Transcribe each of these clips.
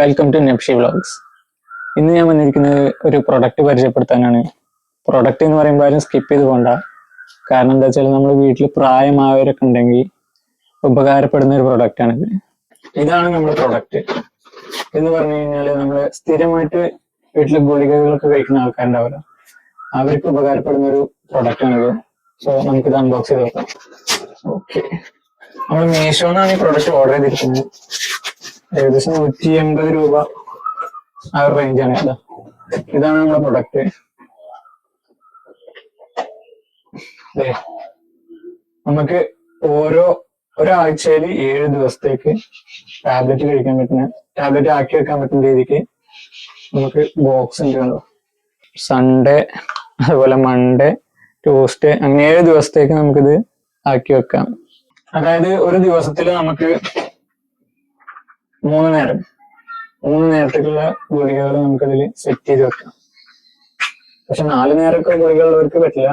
Welcome to നെപ്ഷി vlogs ഇന്ന് ഞാൻ വന്നിരിക്കുന്നത് ഒരു പ്രൊഡക്റ്റ് പരിചയപ്പെടുത്താനാണ്. പ്രൊഡക്റ്റ് എന്ന് പറയുമ്പോൾ ആരും സ്കിപ്പ് ചെയ്ത് പോകണ്ട കാരണം എന്താ വെച്ചാൽ നമ്മൾ വീട്ടിൽ പ്രായമായവരൊക്കെ ഉണ്ടെങ്കിൽ ഉപകാരപ്പെടുന്ന ഒരു പ്രൊഡക്റ്റ് ആണിത്. ഇതാണ് നമ്മുടെ പ്രൊഡക്റ്റ് എന്ന് പറഞ്ഞു കഴിഞ്ഞാൽ നമ്മൾ സ്ഥിരമായിട്ട് വീട്ടിൽ ഗുളികകളൊക്കെ കഴിക്കുന്ന ആൾക്കാരുണ്ടാവില്ല. അവർക്ക് ഉപകാരപ്പെടുന്ന ഒരു പ്രൊഡക്റ്റ് ആണിത്. സോ നമുക്കിത് അൺബോക്സ് ചെയ്ത് നോക്കാം. ഓക്കെ നമ്മൾ മീഷോന്നാണ് ഈ പ്രൊഡക്റ്റ് ഓർഡർ ചെയ്തിരിക്കുന്നത്. ഏകദേശം നൂറ്റി എൺപത് രൂപ ആ ഒരു റേഞ്ചാണ് ഇതാ ഇതാണ് നമ്മുടെ പ്രൊഡക്റ്റ് നമുക്ക് ഓരോ ഒരാഴ്ചയിൽ ഏഴ് ദിവസത്തേക്ക് ടാബ്ലറ്റ് കഴിക്കാൻ പറ്റുന്ന ടാബ്ലറ്റ് ആക്കി വെക്കാൻ പറ്റുന്ന രീതിക്ക് നമുക്ക് ബോക്സ് ഉണ്ട് കണ്ടോ സൺഡേ അതുപോലെ മൺഡേ ട്യൂസ്ഡേ അങ്ങനെ ഏഴ് ദിവസത്തേക്ക് നമുക്കിത് ആക്കി വെക്കാം. അതായത് ഒരു ദിവസത്തിൽ നമുക്ക് മൂന്ന് നേരം. മൂന്ന് നേരത്തേക്കുള്ള ഗുളികകൾ നമുക്കതിൽ സെറ്റ് ചെയ്ത് വെക്കാം. പക്ഷെ നാല് നേരമൊക്കെ ഗുളികളുള്ളവർക്ക് പറ്റില്ല.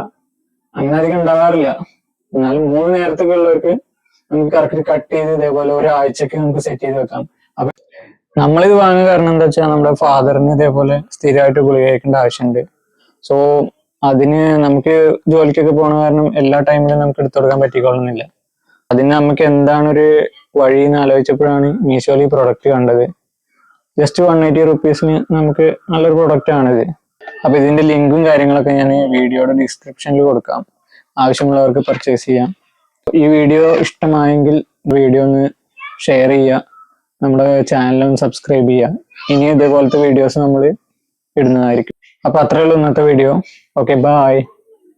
അങ്ങനെ അധികം ഉണ്ടാവാറില്ല. എന്നാലും മൂന്ന് നേരത്തേക്ക് ഉള്ളവർക്ക് നമുക്ക് കറക്റ്റ് കട്ട് ചെയ്ത് ഇതേപോലെ ഒരാഴ്ചക്ക് നമുക്ക് സെറ്റ് ചെയ്ത് വെക്കാം. അപ്പൊ നമ്മളിത് വാങ്ങാൻ കാരണം എന്താ വെച്ചാൽ നമ്മുടെ ഫാദറിന് ഇതേപോലെ സ്ഥിരമായിട്ട് ഗുളിക കഴിക്കേണ്ട ആവശ്യമുണ്ട് സോ അതിന് നമുക്ക് ജോലിക്കൊക്കെ പോണ കാരണം എല്ലാ ടൈമിലും നമുക്ക് എടുത്തു കൊടുക്കാൻ പറ്റിക്കൊള്ളുന്നില്ല. അതിന് നമുക്ക് എന്താണ് ഒരു വഴി എന്ന് ആലോചിച്ചപ്പോഴാണ് മീഷോയിൽ ഈ പ്രൊഡക്റ്റ് കണ്ടത്. ജസ്റ്റ് വൺ എയ്റ്റി റുപ്പീസിന് നമുക്ക് നല്ലൊരു പ്രൊഡക്റ്റ് ആണിത്. അപ്പൊ ഇതിന്റെ ലിങ്കും കാര്യങ്ങളൊക്കെ ഞാൻ വീഡിയോയുടെ ഡിസ്ക്രിപ്ഷനിൽ കൊടുക്കാം. ആവശ്യമുള്ളവർക്ക് പർച്ചേസ് ചെയ്യാം. ഈ വീഡിയോ ഇഷ്ടമായെങ്കിൽ വീഡിയോ ഒന്ന് ഷെയർ ചെയ്യുക. നമ്മുടെ ചാനലൊന്ന് സബ്സ്ക്രൈബ് ചെയ്യുക. ഇനി ഇതേപോലത്തെ വീഡിയോസ് നമ്മൾ ഇടുന്നതായിരിക്കും. അപ്പൊ അത്രയുള്ള ഇന്നത്തെ വീഡിയോ ഓക്കെ ബൈ